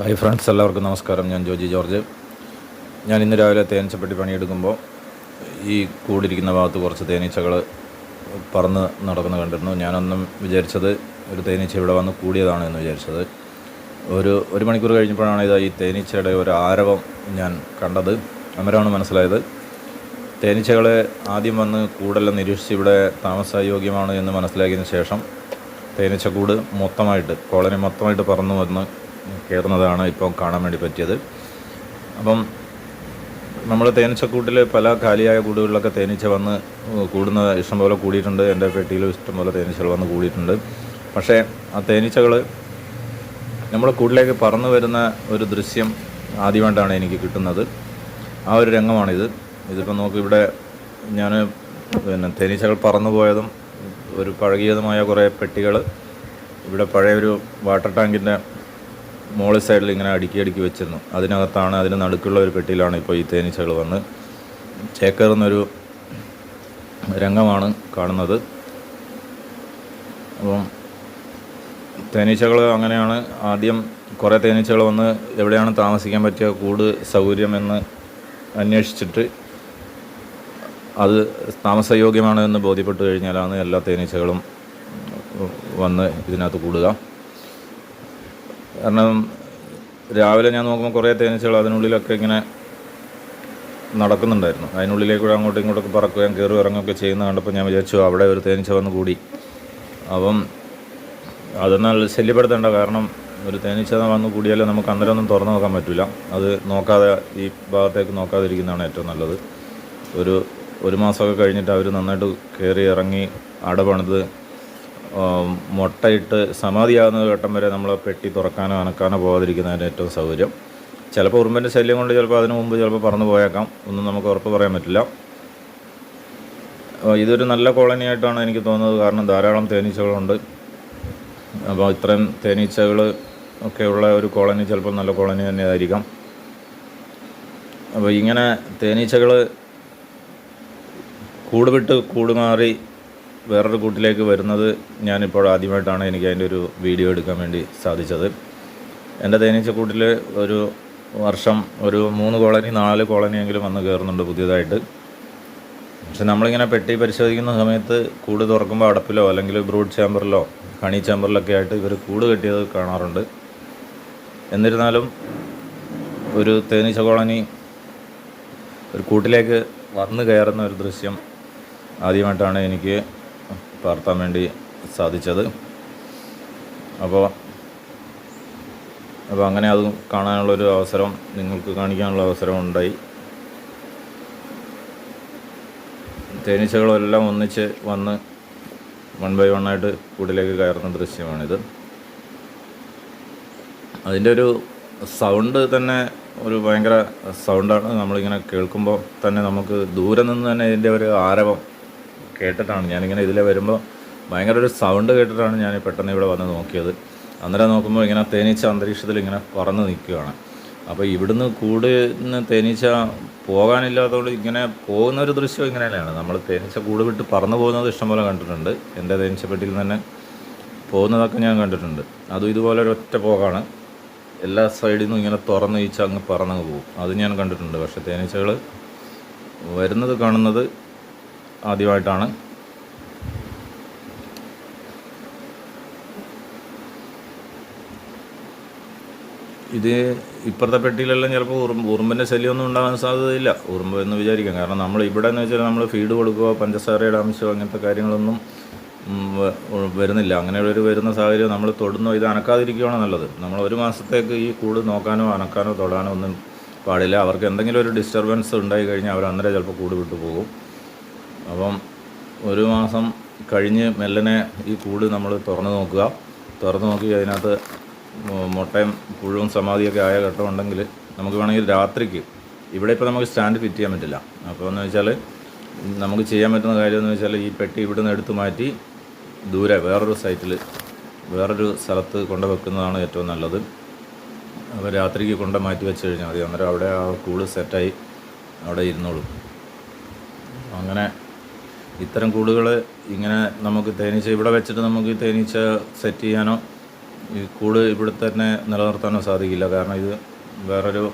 Hi friends എല്ലാവർക്കും നമസ്കാരം. ഞാൻ ജോജി ജോർജ്. ഞാൻ ഇന്ന് രാവിലെ തേനീച്ചപ്പെട്ടി പണിയെടുക്കുമ്പോൾ ഈ കൂടിയിരിക്കുന്ന ഭാഗത്ത് കുറച്ച് തേനീച്ചകൾ പറന്ന് നടക്കുന്ന കണ്ടിരുന്നു. ഞാനൊന്നും വിചാരിച്ചത് ഒരു തേനീച്ച ഇവിടെ വന്ന് കൂടിയതാണ് എന്ന് വിചാരിച്ചത്. ഒരു ഒരു മണിക്കൂർ കഴിഞ്ഞപ്പോഴാണ് ഇത് ഈ തേനീച്ചയുടെ ഒരു ആരവം ഞാൻ കണ്ടത്. അന്നേരമാണ് മനസ്സിലായത്. തേനീച്ചകളെ ആദ്യം വന്ന് കൂടെല്ലാം നിരീക്ഷിച്ച് ഇവിടെ താമസയോഗ്യമാണ് എന്ന് മനസ്സിലാക്കിയതിന് ശേഷം തേനീച്ചക്കൂട് മൊത്തമായിട്ട് കോളനി മൊത്തമായിട്ട് പറന്നു വന്ന് കയറുന്നതാണ് ഇപ്പോൾ കാണാൻ വേണ്ടി പറ്റിയത്. അപ്പം നമ്മൾ തേനീച്ചക്കൂട്ടിൽ പല കാലിയായ കൂടുകളിലൊക്കെ തേനീച്ച വന്ന് കൂടുന്ന ഇഷ്ടംപോലെ കൂടിയിട്ടുണ്ട്. എന്റെ പെട്ടിയിലും ഇഷ്ടംപോലെ തേനീച്ചകൾ വന്ന് കൂടിയിട്ടുണ്ട്. പക്ഷേ ആ തേനീച്ചകൾ നമ്മുടെ കൂട്ടിലേക്ക് പറന്നു വരുന്ന ഒരു ദൃശ്യം ആദ്യമായിട്ടാണ് എനിക്ക് കിട്ടുന്നത്. ആ ഒരു രംഗമാണിത്. ഇതിപ്പോൾ നോക്ക് ഇവിടെ ഞാൻ പിന്നെ തേനീച്ചകൾ പറന്നു പോയതും ഒരു പഴകിയതുമായ കുറേ പെട്ടികൾ ഇവിടെ പഴയ ഒരു വാട്ടർ ടാങ്കിന്റെ മോളി സൈഡിൽ ഇങ്ങനെ അടുക്കി അടുക്കി വെച്ചിരുന്നു. അതിനകത്താണ് അതിന് നടുക്കുള്ള ഒരു പെട്ടിയിലാണ് ഇപ്പോൾ ഈ തേനീച്ചകൾ വന്ന്. ചേക്കേറുന്നൊരു രംഗമാണ് കാണുന്നത്. അപ്പം തേനീച്ചകൾ അങ്ങനെയാണ്. ആദ്യം കുറേ തേനീച്ചകൾ വന്ന് എവിടെയാണ് താമസിക്കാൻ പറ്റിയ കൂട് സൗകര്യമെന്ന് അന്വേഷിച്ചിട്ട് അത് താമസയോഗ്യമാണ് എന്ന് ബോധ്യപ്പെട്ട് കഴിഞ്ഞാലാണ് എല്ലാ തേനീച്ചകളും വന്ന് ഇതിനകത്ത് കൂടുക. കാരണം രാവിലെ ഞാൻ നോക്കുമ്പോൾ കുറേ തേനീച്ചകൾ അതിനുള്ളിലൊക്കെ ഇങ്ങനെ നടക്കുന്നുണ്ടായിരുന്നു. അതിനുള്ളിലേക്കൂടെ അങ്ങോട്ടും ഇങ്ങോട്ടൊക്കെ പറക്കുകയും കയറി ഇറങ്ങുകയൊക്കെ ചെയ്യുന്ന കണ്ടപ്പോൾ ഞാൻ വിചാരിച്ചു അവിടെ ഒരു തേനീച്ച വന്ന് കൂടി. അപ്പം അതെന്നാൽ ശല്യപ്പെടുത്തേണ്ട കാരണം ഒരു തേനീച്ച വന്ന് കൂടിയാൽ നമുക്ക് അന്നേരം ഒന്നും തുറന്നു നോക്കാൻ പറ്റില്ല അത് നോക്കാതെ ഈ ഭാഗത്തേക്ക് നോക്കാതിരിക്കുന്നതാണ് ഏറ്റവും നല്ലത്. ഒരു ഒരു മാസമൊക്കെ കഴിഞ്ഞിട്ട് അവർ നന്നായിട്ട് കയറി ഇറങ്ങി അടപണിത് മുട്ടയിട്ട് സമാധിയാകുന്ന ഘട്ടം വരെ നമ്മൾ പെട്ടി തുറക്കാനോ അനക്കാനോ പോകാതിരിക്കുന്നതിന് ഏറ്റവും സൗകര്യം. ചിലപ്പോൾ ഉറുമ്പിന്റെ ശല്യം കൊണ്ട് ചിലപ്പോൾ അതിനു മുമ്പ് ചിലപ്പോൾ പറന്നു പോയേക്കാം. ഒന്നും നമുക്ക് ഉറപ്പ് പറയാൻ പറ്റില്ല. ഇതൊരു നല്ല കോളനി ആയിട്ടാണ് എനിക്ക് തോന്നുന്നത്. കാരണം ധാരാളം തേനീച്ചകളുണ്ട്. അപ്പോൾ ഇത്രയും തേനീച്ചകൾ ഒക്കെ ഉള്ള ഒരു കോളനി ചിലപ്പോൾ നല്ല കോളനി തന്നെ ആയിരിക്കാം. അപ്പോൾ ഇങ്ങനെ തേനീച്ചകൾ കൂട് വിട്ട് കൂട് മാറി വേറൊരു കൂട്ടിലേക്ക് വരുന്നത് ഞാനിപ്പോൾ ആദ്യമായിട്ടാണ് എനിക്ക് അതിന്റെ ഒരു വീഡിയോ എടുക്കാൻ വേണ്ടി സാധിച്ചത്. എന്റെ തേനീച്ചക്കൂട്ടിൽ ഒരു വർഷം ഒരു മൂന്ന് കോളനി നാല് കോളനിയെങ്കിലും വന്ന് കയറുന്നുണ്ട് പുതിയതായിട്ട്. പക്ഷെ നമ്മളിങ്ങനെ പെട്ടി പരിശോധിക്കുന്ന സമയത്ത് കൂട് തുറക്കുമ്പോൾ അടപ്പിലോ അല്ലെങ്കിൽ ബ്രൂഡ് ചാമ്പറിലോ ഹണി ചാമ്പറിലൊക്കെ ആയിട്ട് ഇവർ കൂട് കെട്ടിയത് കാണാറുണ്ട്. എന്നിരുന്നാലും ഒരു തേനീച്ച കോളനി ഒരു കൂട്ടിലേക്ക് വന്ന് കയറുന്ന ഒരു ദൃശ്യം ആദ്യമായിട്ടാണ് എനിക്ക് പകർത്താൻ വേണ്ടി സാധിച്ചത്. അപ്പോൾ അപ്പോൾ അങ്ങനെ അത് കാണാനുള്ളൊരു അവസരം നിങ്ങൾക്ക് കാണിക്കാനുള്ള അവസരം ഉണ്ടായി തേനീച്ചകളെല്ലാം ഒന്നിച്ച് വന്ന് വൺ ബൈ വൺ ആയിട്ട് കൂടിലേക്ക് കയറുന്ന ദൃശ്യമാണിത്. അതിന്റെ ഒരു സൗണ്ട് തന്നെ ഒരു ഭയങ്കര സൗണ്ടാണ് നമ്മളിങ്ങനെ കേൾക്കുമ്പോൾ തന്നെ നമുക്ക് ദൂരെ നിന്ന് തന്നെ ഇതിന്റെ ഒരു ആരവം കേട്ടിട്ടാണ് ഞാനിങ്ങനെ ഇതിലെ വരുമ്പോൾ ഭയങ്കര ഒരു സൗണ്ട് കേട്ടിട്ടാണ് ഞാൻ പെട്ടെന്ന് ഇവിടെ വന്ന് നോക്കിയത്. അന്നേരം നോക്കുമ്പോൾ ഇങ്ങനെ തേനീച്ച അന്തരീക്ഷത്തിൽ ഇങ്ങനെ പറന്ന് നിൽക്കുകയാണ്. അപ്പോൾ ഇവിടുന്ന് കൂട് നിന്ന് തേനീച്ച പോകാനില്ലാത്തതുകൊണ്ട് ഇങ്ങനെ പോകുന്ന ഒരു ദൃശ്യം ഇങ്ങനെ തന്നെയാണ് നമ്മൾ തേനീച്ച കൂട് വിട്ട് പറന്നു പോകുന്നത് ഇഷ്ടംപോലെ കണ്ടിട്ടുണ്ട്. എന്റെ തേനീച്ചപ്പെട്ടിയിൽ തന്നെ പോകുന്നതൊക്കെ ഞാൻ കണ്ടിട്ടുണ്ട്. അതും ഇതുപോലെ ഒരു ഒറ്റ പോകാണ് എല്ലാ സൈഡിൽ നിന്നും ഇങ്ങനെ തുറന്ന് ഈച്ച അങ്ങ് പറന്നങ്ങ് പോകും. അത് ഞാൻ കണ്ടിട്ടുണ്ട്. പക്ഷേ തേനീച്ചകൾ വരുന്നത് കാണുന്നത് ആദ്യമായിട്ടാണ്. ഇത് ഇപ്പുറത്തെ പെട്ടിയിലെല്ലാം ചിലപ്പോൾ ഉറുമ്പ് ഉറുമ്പിന്റെ ശല്യമൊന്നും ഉണ്ടാകാൻ സാധ്യതയില്ല. ഉറുമ്പ് എന്ന് വിചാരിക്കാം. കാരണം നമ്മൾ ഇവിടെ എന്ന് വെച്ചാൽ നമ്മൾ ഫീഡ് കൊടുക്കുക പഞ്ചസാരയുടെ അംശം അങ്ങനത്തെ കാര്യങ്ങളൊന്നും വരുന്നില്ല. അങ്ങനെ ഒരു വരുന്ന സാഹചര്യം നമ്മൾ തൊടുന്നോ ഇത് അനക്കാതിരിക്കുകയാണ് നല്ലത്? നമ്മൾ ഒരു മാസത്തേക്ക് ഈ കൂട് നോക്കാനോ അനക്കാനോ തൊടാനോ ഒന്നും പാടില്ല. അവർക്ക് എന്തെങ്കിലും ഒരു ഡിസ്റ്റർബൻസ് ഉണ്ടായി കഴിഞ്ഞാൽ അവർ അന്നേരം ചിലപ്പോൾ കൂട് വിട്ടു പോകും. അപ്പം ഒരു മാസം കഴിഞ്ഞ് മെല്ലനെ ഈ കൂട് നമ്മൾ തുറന്നു നോക്കുക. തുറന്ന് നോക്കി അതിനകത്ത് മുട്ടയും പുഴുവും സമാധിയൊക്കെ ആയ ഘട്ടം ഘട്ടമുണ്ടെങ്കിൽ നമുക്ക് വേണമെങ്കിൽ രാത്രിക്ക് ഇവിടെ ഇപ്പോൾ നമുക്ക് സ്റ്റാൻഡ് ഫിറ്റ് ചെയ്യാൻ പറ്റില്ല. അപ്പോൾ എന്ന് വെച്ചാൽ നമുക്ക് ചെയ്യാൻ പറ്റുന്ന കാര്യം എന്ന് വെച്ചാൽ ഈ പെട്ടി ഇവിടെ നിന്ന് എടുത്തു മാറ്റി ദൂരെ വേറൊരു സൈറ്റിൽ വേറൊരു സ്ഥലത്ത് കൊണ്ട് വെക്കുന്നതാണ് ഏറ്റവും നല്ലത്. അപ്പോൾ രാത്രിക്ക് കൊണ്ട് മാറ്റി വെച്ച് കഴിഞ്ഞാൽ മതി. അന്നേരം അവിടെ ആ കൂൾ സെറ്റായി അവിടെ ഇരുന്നോളും. അങ്ങനെ ഇത്തരം കൂടുകൾ ഇങ്ങനെ നമുക്ക് തേനീച്ച ഇവിടെ വെച്ചിട്ട് നമുക്ക് തേനീച്ച സെറ്റ് ചെയ്യാനോ ഈ കൂട് ഇവിടെ തന്നെ നിലനിർത്താനോ സാധിക്കില്ല. കാരണം ഇത് വേറൊരു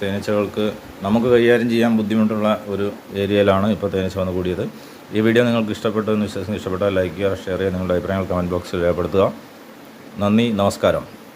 തേനീച്ചകൾക്ക് നമുക്ക് കൈകാര്യം ചെയ്യാൻ ബുദ്ധിമുട്ടുള്ള ഒരു ഏരിയയിലാണ് ഇപ്പോൾ തേനീച്ച വന്ന് കൂടിയത്. ഈ വീഡിയോ നിങ്ങൾക്ക് ഇഷ്ടപ്പെട്ടെന്ന് വിശ്വസിക്കുന്നു. ഇഷ്ടപ്പെട്ടാൽ ലൈക്ക് ചെയ്യുക ഷെയർ ചെയ്യുക നിങ്ങളുടെ അഭിപ്രായങ്ങൾ കമന്റ് ബോക്സിൽ രേഖപ്പെടുത്തുക. നന്ദി നമസ്കാരം.